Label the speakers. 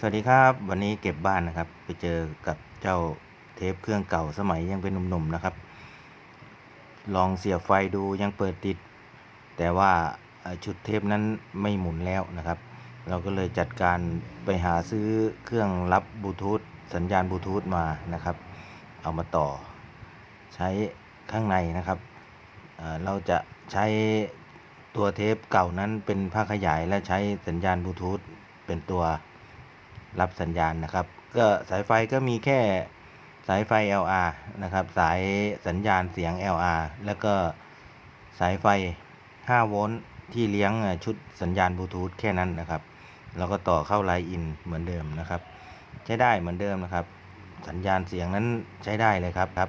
Speaker 1: สวัสดีครับวันนี้เก็บบ้านนะครับ ไปเจอกับเจ้าเทปเครื่องเก่าสมัยยังเป็นหนุ่มๆนะครับ ลองเสียบไฟดูยังเปิดติด แต่ว่าชุดเทปนั้นไม่หมุนแล้วนะครับ เราก็เลยจัดการไปหาซื้อเครื่องรับบลูทูธสัญญาณบลูทูธมานะครับ เอามาต่อ ใช้ข้างในนะครับเราจะใช้ตัวเทปเก่านั้นเป็นภาขยายและใช้สัญญาณบลูทูธเป็นตัว รับสัญญาณนะครับ ก็สายไฟก็มีแค่สายไฟ LR นะครับ สายสัญญาณเสียง LR แล้วก็สายไฟ 5 โวลต์ที่เลี้ยงชุดสัญญาณบลูทูธแค่นั้นนะครับ แล้วก็ต่อเข้าไลน์อินเหมือนเดิมนะครับ ใช้ได้เหมือนเดิมนะครับ สัญญาณเสียงนั้นใช้ได้เลยครับครับ